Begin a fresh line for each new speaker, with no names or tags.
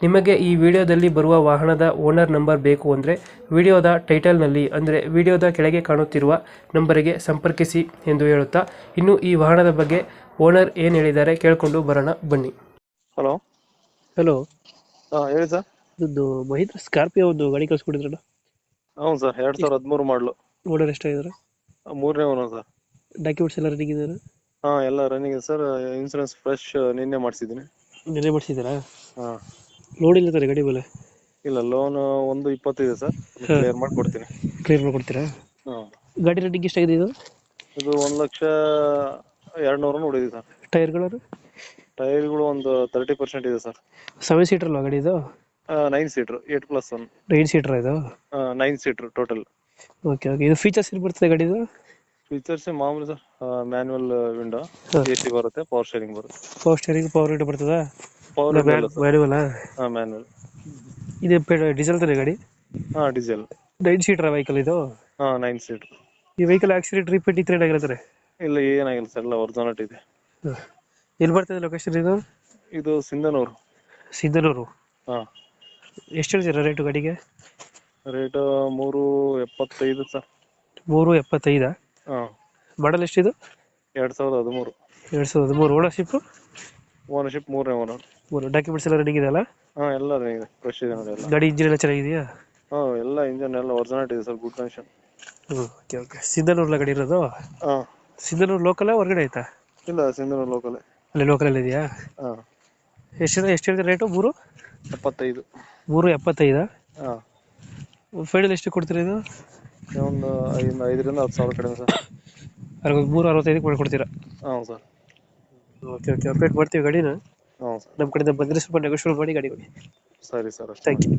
ನಿಮಗೆ ಈ ವಿಡಿಯೋದಲ್ಲಿ ಬರುವ ವಾಹನದ ಓನರ್ ನಂಬರ್ ಬೇಕು ಅಂದರೆ ವಿಡಿಯೋದ ಟೈಟಲ್ನಲ್ಲಿ ಅಂದರೆ ವಿಡಿಯೋದ ಕೆಳಗೆ ಕಾಣುತ್ತಿರುವ ನಂಬರಿಗೆ ಸಂಪರ್ಕಿಸಿ ಎಂದು ಹೇಳುತ್ತಾ ಇನ್ನು ಈ ವಾಹನದ ಬಗ್ಗೆ ಓನರ್ ಏನು ಹೇಳಿದ್ದಾರೆ ಕೇಳಿಕೊಂಡು ಬರೋಣ ಬನ್ನಿ.
ಹಲೋ.
ಹಲೋ.
ಹಾಂ ಹೇಳಿ ಸರ್.
ಇದು ಮಹೀಂದ್ರ ಸ್ಕಾರ್ಪಿಯೋ ಒಂದು ಗಾಡಿ ಕಳಿಸ್ಕೊಡಿದ್ರಲ್ಲ?
ಹೌದು ಸರ್ ಎರಡು ಸಾವಿರದ ಹದಿಮೂರು ಮಾಡಲು.
ಓನರ್ ಎಷ್ಟಾಗಿದ್ದಾರೆ?
ಮೂರನೇ ಓನರ್ ಸರ್.
ಡಾಕ್ಯುಮೆಂಟ್ಸ್ ಎಲ್ಲ ರನ್ನಿಂಗ್ ಇದ್ದಾರೆ
ಹಾಂ ಎಲ್ಲ ರನ್ನಿಂಗ್ ಇದೆ ಸರ್. ಇನ್ಸೂರೆನ್ಸ್ ಫ್ರೆಶ್ ನಿನ್ನೆ ಮಾಡಿಸಿದ್ದೀನಿ.
ನಿನ್ನೆ ಮಾಡಿಸಿದ್ದೀರಾ?
ಹಾಂ.
ಲೋಡ್ ಇಲ್ಲ ಗಾಡಿ ಮೇಲೆ?
ಇಲ್ಲ ಲೋನ್ ಒಂದು ಇಪ್ಪತ್ತಿದೆ ಸರ್. ಕ್ಲಿಯರ್ ಮಾಡಿ ಕೊಡ್ತೀನಿ
ಕ್ಲಿಯರ್ ಮಾಡ್ಕೊಡ್ತೀರಾ?
ಹಾಂ.
ಗಾಡಿ ರೇಟಿಂಗ್ ಎಷ್ಟಾಗಿದೆ ಇದು?
ಇದು ಒಂದು ಲಕ್ಷ ಎರಡು ನೂರು ನೋಡಿದೆ ಸರ್.
ಟೈರ್ಗಳು
ಟೈರ್ಗಳು ಒಂದು ತರ್ಟಿ ಪರ್ಸೆಂಟ್ ಇದೆ ಸರ್.
ಸೆವೆನ್ ಸೀಟರ್ ಅಲ್ವಾ ಗಾಡಿ ಇದು?
Nine seater eight plus one
nine seater ಇದು?
Nine seater total
okay okay ಇದು ಫೀಚರ್ಸ್ ಏನು ಬರ್ತದೆ ಗಾಡಿದು
ಫೀಚರ್ಸ್ ಮಾಮೂಲಿ sir manual window. A C ಬರುತ್ತೆ ಪವರ್ ಸ್ಟೇರಿಂಗ್ ಬರುತ್ತೆ.
ಪವರ್ ಸ್ಟೇರಿಂಗ್ ಪವರ್ ವಿಂಡೋ ಬರ್ತದಾ?
ಪವರ್
ಮ್ಯಾನುವಲ್ಲ
ಹಾಂ
ಇದು ಡೀಸೆಲ್ ತಾನೆ ಗಾಡಿ?
ಹಾಂ ಡೀಸೆಲ್
ನೈನ್ ಸೀಟರ್ ವೆಹಿಕಲ್ ಇದು?
ಹಾಂ ನೈನ್ ಸೀಟ್
ಈ ವೆಹಿಕಲ್ ಆಕ್ಸಿಡೆಂಟ್ ರಿಪೇಟ್ ಇತ್ತು ಆಗಿರ್ತಾರೆ
ಇಲ್ಲ ಏನಾಗಿಲ್ಲ ಸರ್ ಎಲ್ಲ ಇದೆ
ಎಲ್ಲಿ ಬರ್ತದೆ ಲೊಕೇಶನ್ ಇದು?
ಇದು ಸಿಂಧನೂರು.
ಸಿಂಧನೂರು?
ಹಾಂ.
ಎಷ್ಟು ಹೇಳ್ತೀರಾ ರೇಟು ಗಾಡಿಗೆ?
ರೇಟ್ ಮೂರು ಎಪ್ಪತ್ತೈದು ಸರ್.
ಮೂರು ಎಪ್ಪತ್ತೈದಾ?
ಹಾಂ.
ಮಾಡಲ್ ಎಷ್ಟಿದು?
ಎರಡು ಸಾವಿರದ ಹದಿಮೂರು.
ಎರಡು ಸಾವಿರದ ಹದಿಮೂರು. ಓನರ್ಶಿಪ್
ಓನರ್ಶಿಪ್ ಮೂರನೇ ಓನರ್
ಮೂರು ಡಾಕ್ಯುಮೆಂಟ್ಸ್ ಎಲ್ಲ ರೆಡಿ ಇದೆಯಲ್ಲ?
ಹಾಂ ಎಲ್ಲ ಇದೆ. ಫ್ರೆಶ್ ಇದೆ ನೋಡಿ ಎಲ್ಲ.
ಗಾಡಿ ಇಂಜಿನ್ ಎಲ್ಲ ಚೆನ್ನಾಗಿದೆಯಾ?
ಹಾಂ ಎಲ್ಲ ಇಂಜನ್ ಎಲ್ಲ ಒರಿಜಿನಲ್ ಇದೆ ಸರ್ ಗುಡ್ ಕಂಡೀಷನ್
ಹ್ಞೂ ಓಕೆ ಓಕೆ ಸಿಂಧನೂರ್ಲ ಗಾಡಿ ಇರೋದು?
ಹಾಂ.
ಸಿಂಧನೂರು ಲೋಕಲ್ ಹೊರಗಡೆ ಐತಾ
ಇಲ್ಲ ಸಿಂಧನೂರು ಲೋಕಲ್
ಅಲ್ಲಿ ಲೋಕಲಲ್ಲಿ ಇದೆಯಾ?
ಹಾಂ.
ಎಷ್ಟು ಎಷ್ಟು ಹೇಳ್ತೀರಾ ರೇಟು ಮೂರು?
ಎಪ್ಪತ್ತೈದು.
ಮೂರು ಎಪ್ಪತ್ತೈದಾ?
ಹಾಂ.
ಫೈನಲ್ ಎಷ್ಟು ಕೊಡ್ತೀರಾ ಇದು?
ಒಂದು ಐದು ಐದರಿಂದ ಹತ್ತು ಸಾವಿರ ಕಡಿಮೆ ಸರ್.
ಅರವತ್ತು ಮೂರು ಅರವತ್ತೈದಕ್ಕೆ ಮಾಡ್ಕೊಡ್ತೀರಾ
ಹಾಂ ಸರ್.
ಓಕೆ ಓಕೆ ಅಪ್ಡೇಟ್ ಮಾಡ್ತೀವಿ ಗಾಡಿನ.
ಹಾಂ ಸರ್
ನಮ್ಮ ಕಡೆಯಿಂದ ಬಂದರೆ ಸ್ವಲ್ಪ ನೆಗೋಷಿಯೇಟ್ ಮಾಡಿ ಗಾಡಿ. ಕೊಡಿ
ಸರಿ ಸರ್
ಥ್ಯಾಂಕ್ ಯು.